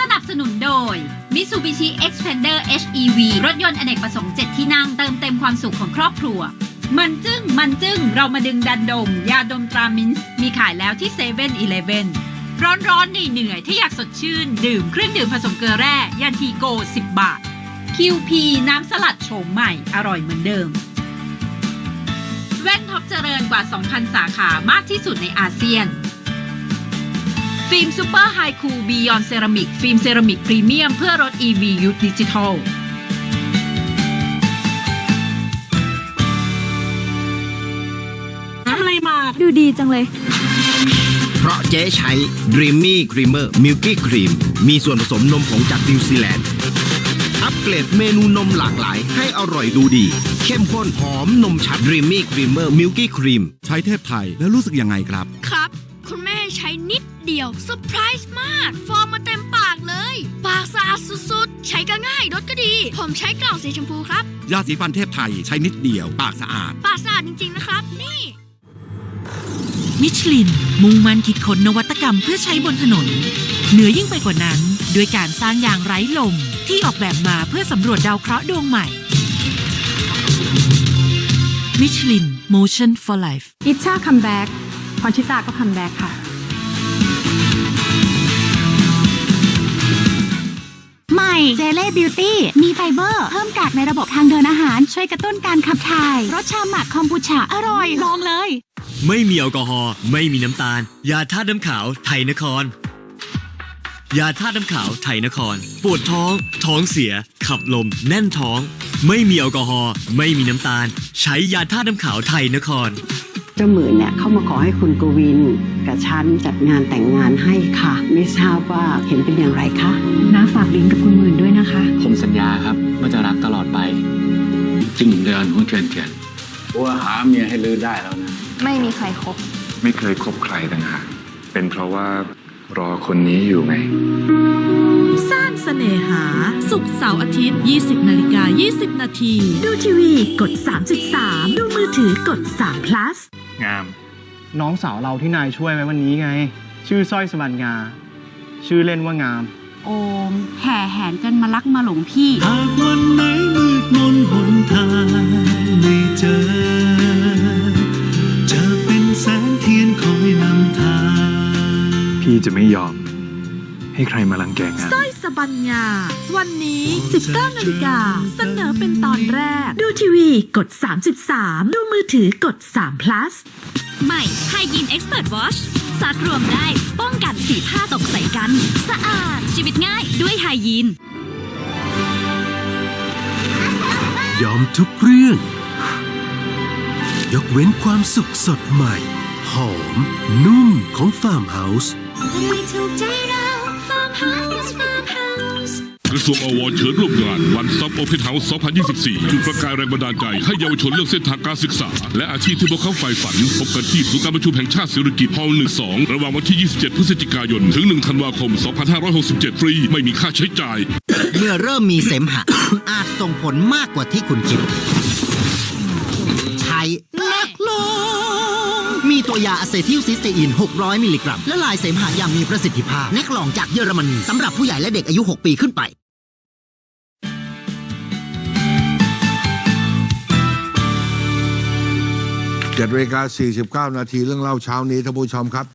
สนับสนุนโดย Mitsubishi Xpander HEV รถยนต์อเนกประสงค์7ที่นั่งเติมเต็มความสุขของครอบครัว มันจึ้ง มันจึ้ง เรามาดึงดันดม ยาดมตรามินส์มีขายแล้วที่เซเว่นอีเลฟเว่นร้อนร้อนๆเหนื่อยๆถ้าอยากสดชื่น ดื่มเครื่องดื่มผสมเกลือแร่ยันทีโก 10 บาท QP น้ำสลัดโฉมใหม่อร่อยเหมือนเดิมแว่นท็อปเจริญกว่า 2,000 สาขามากที่สุดในอาเซียน ฟิล์มซูเปอร์ไฮคูบียอนเซรามิกฟิล์มเซรามิกพรีเมียมเพื่อรถ EV ยุคดิจิทัลทำอะไรมาดูดีจังเลย เพราะเจ๊ใช้ Dreamy Creamer Milky Cream มีส่วนผสมนมผงจากนิวซีแลนด์ อัปเกรดเมนูนมหลากหลาย ให้อร่อยดูดี เข้มข้นหอมนมชัด Dreamy Creamer Milky Cream ใช้เทพไทยแล้วรู้สึกยังไงครับ ครับ คุณแม่ใช้นิด เดียวเซอร์ไพรส์มาก ฟอร์มมาเต็มปากเลย ปากสะอาดสุดๆ ใช้ก็ง่ายรสก็ดี ผมใช้กล่องสีชมพูครับ ยาสีฟันเทพไทยใช้นิดเดียว ปากสะอาด ปากสะอาดจริง ๆ นะครับ นี่ มิชลิน มุ่งมั่นคิดค้นนวัตกรรมเพื่อใช้บนถนน เหนือยิ่งไปกว่านั้น ด้วยการสร้างยางไร้ลม ที่ออกแบบมาเพื่อสำรวจดาวเคราะห์ดวงใหม่มิชลิน Motion for Life อิชชาคัมแบ็กพรชิตาก็คัมแบ็กค่ะ ใหม่เจเล่บิวตี้มีไฟเบอร์ เพิ่มกากในระบบทางเดินอาหาร ช่วยกระตุ้นการขับถ่ายรสชาหมักคอมบูชาอร่อย ลองเลย ไม่มีแอลกอฮอล์ไม่มีน้ำตาล ยาธาตุน้ำขาวไทยนคร ยาธาตุน้ำขาวไทยนคร ปวดท้อง ท้องเสีย ขับลม แน่นท้อง ไม่มีแอลกอฮอล์ไม่มีน้ำตาล ใช้ยาธาตุน้ำขาวไทยนคร จ้าหมื่นเนี่ยเข้ามาขอให้คุณกวินกับฉันจัดงานแต่งงานให้ค่ะ ไม่ทราบว่าเห็นเป็นอย่างไรคะน้าฝากลิงก์กับคุณหมื่นด้วยนะคะ ผมสัญญาครับว่าจะรักตลอดไปจริงเดือนหัวเจียนเจียนว่าหาเมียให้ลือได้แล้วนะ ไม่มีใครครบไม่เคยคบใครต่างหากเป็นเพราะว่ารอคนนี้อยู่ไงสร้างเสน่หา สุกร์เสาร์อาทิตย์ 20 นาฬิกา 20 นาที ดูทีวี กด 3.3 ดูมือถือกด 3 plus งาม น้องสาวเราที่นายช่วยไว้วันนี้ไง ชื่อสร้อยสบันงา ชื่อเล่นว่างาม โอมแห่แหนกันมารักมาหลงพี่ หากวันไหนมืดมนหนทางไม่เจอ จะเป็นแสงเทียนคอยนำทาง พี่จะไม่ยอม ให้ใครมาลังแกงาน สร้อยสบัญญา วันนี้ 19นาฬิกาเสนอเป็นตอนแรก ดูทีวีกด 3.3 ดูมือถือกด3 plus ใหม่ไฮยีนเอ็กซ์เพรสวอชซักรวมได้ป้องกันสีผ้าตกใส่กัน สะอาดชีวิตง่ายด้วยไฮยีนยอมทุกเรื่อง ยกเว้นความสุขสดใหม่ หอม นุ่มของฟาร์มเฮาส์กระทรวงอวเชิญร่วมงาน วันซับโอเพนเฮาส์2024จุดประกายแรงบันดาลใจให้เยาวชนเลือกเส้นทางการศึกษา และอาชีพที่พวกเขาใฝ่ฝันพบกันที่ศูนย์การประชุมแห่งชาติเศรษฐกิจฮอลล์12 ระหว่างวันที่ 27 พฤศจิกายน ถึง 1 ธันวาคม 2567 ฟรี ไม่มีค่าใช้จ่าย เมื่อเริ่มมีเสมหะ อาจส่งผลมากกว่าที่คุณคิด ใช้นักลงมี ตัวยาอะเซทิลซิสเตอีน 600 มิลลิกรัม และลายเสมหะอย่างมีประสิทธิภาพแนักลองจากเยอรมนีสำหรับผู้ใหญ่และเด็กอายุ 6 ปีขึ้นไป7นาฬิกา49 นาทีเรื่องเล่าเช้านี้ท่านผู้ชมครับ